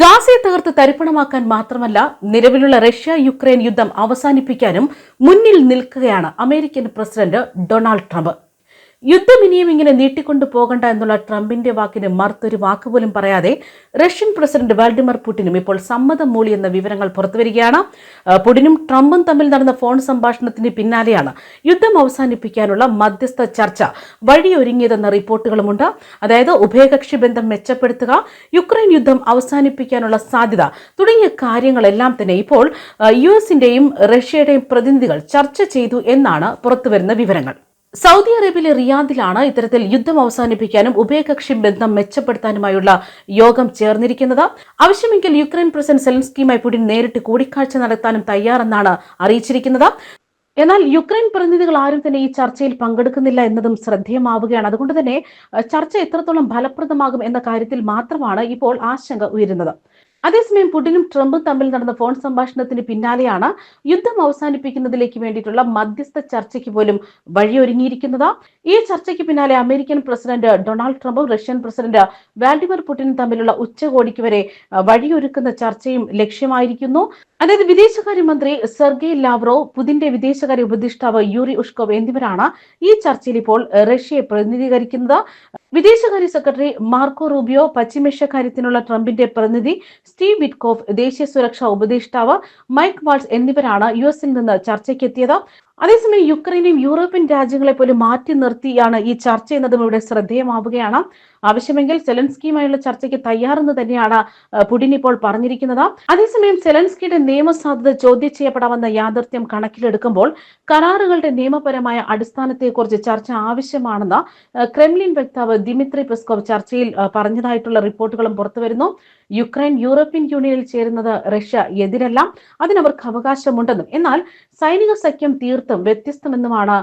ഗാസയെ തകർത്ത് തരിപ്പണമാക്കാൻ മാത്രമല്ല നിലവിലുള്ള റഷ്യ യുക്രൈൻ യുദ്ധം അവസാനിപ്പിക്കാനും മുന്നിൽ നിൽക്കുകയാണ് അമേരിക്കൻ പ്രസിഡന്റ് ഡൊണാൾഡ് ട്രംപ്. യുദ്ധം ഇനിയും ഇങ്ങനെ നീട്ടിക്കൊണ്ടു പോകണ്ട എന്നുള്ള ട്രംപിന്റെ വാക്കിന് മറുത്തൊരു വാക്കുപോലും പറയാതെ റഷ്യൻ പ്രസിഡന്റ് വ്ളാഡിമിർ പുടിനും ഇപ്പോൾ സമ്മതം മൂളി എന്ന വിവരങ്ങൾ പുറത്തുവരികയാണ്. പുടിനും ട്രംപും തമ്മിൽ നടന്ന ഫോൺ സംഭാഷണത്തിന് പിന്നാലെയാണ് യുദ്ധം അവസാനിപ്പിക്കാനുള്ള മധ്യസ്ഥ ചർച്ച വഴിയൊരുങ്ങിയതെന്ന റിപ്പോർട്ടുകളുമുണ്ട്. അതായത് ഉഭയകക്ഷി ബന്ധം മെച്ചപ്പെടുത്തുക യുക്രൈൻ യുദ്ധം അവസാനിപ്പിക്കാനുള്ള സാധ്യത തുടങ്ങിയ കാര്യങ്ങളെല്ലാം തന്നെ ഇപ്പോൾ യു എസിന്റെയും റഷ്യയുടെയും പ്രതിനിധികൾ ചർച്ച ചെയ്തു എന്നാണ് പുറത്തുവരുന്ന വിവരങ്ങൾ. സൗദി അറേബ്യയിലെ റിയാദിലാണ് ഇത്തരത്തിൽ യുദ്ധം അവസാനിപ്പിക്കാനും ഉഭയകക്ഷി ബന്ധം മെച്ചപ്പെടുത്താനുമായുള്ള യോഗം ചേർന്നിരിക്കുന്നത്. ആവശ്യമെങ്കിൽ യുക്രൈൻ പ്രസിഡന്റ് സെലൻസ്കിയുമായി പുടിൻ നേരിട്ട് കൂടിക്കാഴ്ച നടത്താനും തയ്യാറെന്നാണ് അറിയിച്ചിരിക്കുന്നത്. എന്നാൽ യുക്രൈൻ പ്രതിനിധികൾ ആരും തന്നെ ഈ ചർച്ചയിൽ പങ്കെടുക്കുന്നില്ല എന്നതും ശ്രദ്ധേയമാവുകയാണ്. അതുകൊണ്ട് തന്നെ ചർച്ച എത്രത്തോളം ഫലപ്രദമാകും എന്ന കാര്യത്തിൽ മാത്രമാണ് ഇപ്പോൾ ആശങ്ക ഉയരുന്നത്. അതേസമയം പുടിനും ട്രംപും തമ്മിൽ നടന്ന ഫോൺ സംഭാഷണത്തിന് പിന്നാലെയാണ് യുദ്ധം അവസാനിപ്പിക്കുന്നതിലേക്ക് വേണ്ടിയിട്ടുള്ള മധ്യസ്ഥ ചർച്ചയ്ക്ക് പോലും വഴിയൊരുങ്ങിയിരിക്കുന്നത്. ഈ ചർച്ചയ്ക്ക് പിന്നാലെ അമേരിക്കൻ പ്രസിഡന്റ് ഡൊണാൾഡ് ട്രംപും റഷ്യൻ പ്രസിഡന്റ് വ്ളാഡിമിർ പുടിനും തമ്മിലുള്ള ഉച്ചകോടിക്ക് വരെ വഴിയൊരുക്കുന്ന ചർച്ചയും ലക്ഷ്യമായിരിക്കുന്നു. അതായത് വിദേശകാര്യമന്ത്രി സെർഗെ ലാവ്റോ പുതിന്റെ വിദേശകാര്യ ഉപദേഷ്ടാവ് യൂറി ഉഷ്കോവ് എന്നിവരാണ് ഈ ചർച്ചയിൽ ഇപ്പോൾ റഷ്യയെ പ്രതിനിധീകരിക്കുന്നത്. വിദേശകാര്യ സെക്രട്ടറി മാർക്കോ റൂബിയോ പശ്ചിമേഷ്യ കാര്യത്തിനുള്ള ട്രംപിന്റെ പ്രതിനിധി സ്റ്റീവ് വിറ്റ്കോഫ് ദേശീയ സുരക്ഷാ ഉപദേഷ്ടാവ് മൈക്ക് വാൾസ് എന്നിവരാണ് യു എസിൽ നിന്ന് ചർച്ചയ്ക്കെത്തിയത്. അതേസമയം യുക്രൈനും യൂറോപ്യൻ രാജ്യങ്ങളെ പോലും മാറ്റി നിർത്തിയാണ് ഈ ചർച്ച എന്നതും ഇവിടെ ശ്രദ്ധേയമാവുകയാണ്. ആവശ്യമെങ്കിൽ സെലൻസ്കിയുമായുള്ള ചർച്ചയ്ക്ക് തയ്യാറെന്ന് തന്നെയാണ് പുടിൻ ഇപ്പോൾ പറഞ്ഞിരിക്കുന്നത്. അതേസമയം സെലൻസ്കിയുടെ നിയമസാധ്യത ചോദ്യം ചെയ്യപ്പെടാമെന്ന യാഥാർത്ഥ്യം കണക്കിലെടുക്കുമ്പോൾ കരാറുകളുടെ നിയമപരമായ അടിസ്ഥാനത്തെക്കുറിച്ച് ചർച്ച ആവശ്യമാണെന്ന് ക്രെംലിൻ വക്താവ് ദിമിത്രി പെസ്കോവ് ചർച്ചയിൽ പറഞ്ഞതായിട്ടുള്ള റിപ്പോർട്ടുകളും പുറത്തുവരുന്നു. യുക്രൈൻ യൂറോപ്യൻ യൂണിയനിൽ ചേരുന്നത് റഷ്യ എതിരല്ല അതിനവർക്ക് അവകാശമുണ്ടെന്നും. എന്നാൽ സൈനിക സഖ്യം തീർത്തും വ്യത്യസ്തമെന്നുമാണ്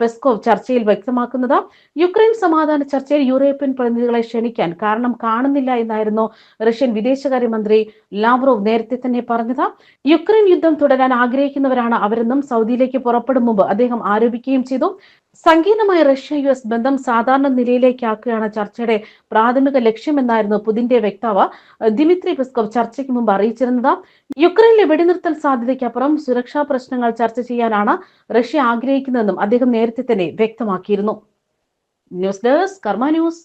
പെസ്കോവ് ചർച്ചയിൽ വ്യക്തമാക്കുന്നത്. യുക്രൈൻ സമാധാന ചർച്ചയിൽ യൂറോപ്യൻ പ്രതിനിധികളെ ക്ഷണിക്കാൻ കാരണം കാണുന്നില്ല എന്നായിരുന്നു റഷ്യൻ വിദേശകാര്യമന്ത്രി ലാവ്റോവ് നേരത്തെ തന്നെ പറഞ്ഞത്. യുക്രൈൻ യുദ്ധം തുടരാൻ ആഗ്രഹിക്കുന്നവരാണ് അവരെന്നും സൗദിയിലേക്ക് പുറപ്പെടും മുമ്പ് അദ്ദേഹം ആരോപിക്കുകയും ചെയ്തു. സങ്കീർണമായ റഷ്യ യു എസ് ബന്ധം സാധാരണ നിലയിലേക്കാക്കുകയാണ് ചർച്ചയുടെ പ്രാഥമിക ലക്ഷ്യമെന്നായിരുന്നു പുതിന്റെ വക്താവ് ദിമിത്രി പെസ്കോവ് ചർച്ചയ്ക്ക് മുമ്പ് അറിയിച്ചിരുന്നത്. യുക്രൈനിലെ വെടിനിർത്തൽ സാധ്യതയ്ക്കപ്പുറം സുരക്ഷാ പ്രശ്നങ്ങൾ ചർച്ച ചെയ്യാനാണ് റഷ്യ ആഗ്രഹിക്കുന്നതെന്നും അദ്ദേഹം നേരത്തെ തന്നെ വ്യക്തമാക്കിയിരുന്നു. News desk Karma news.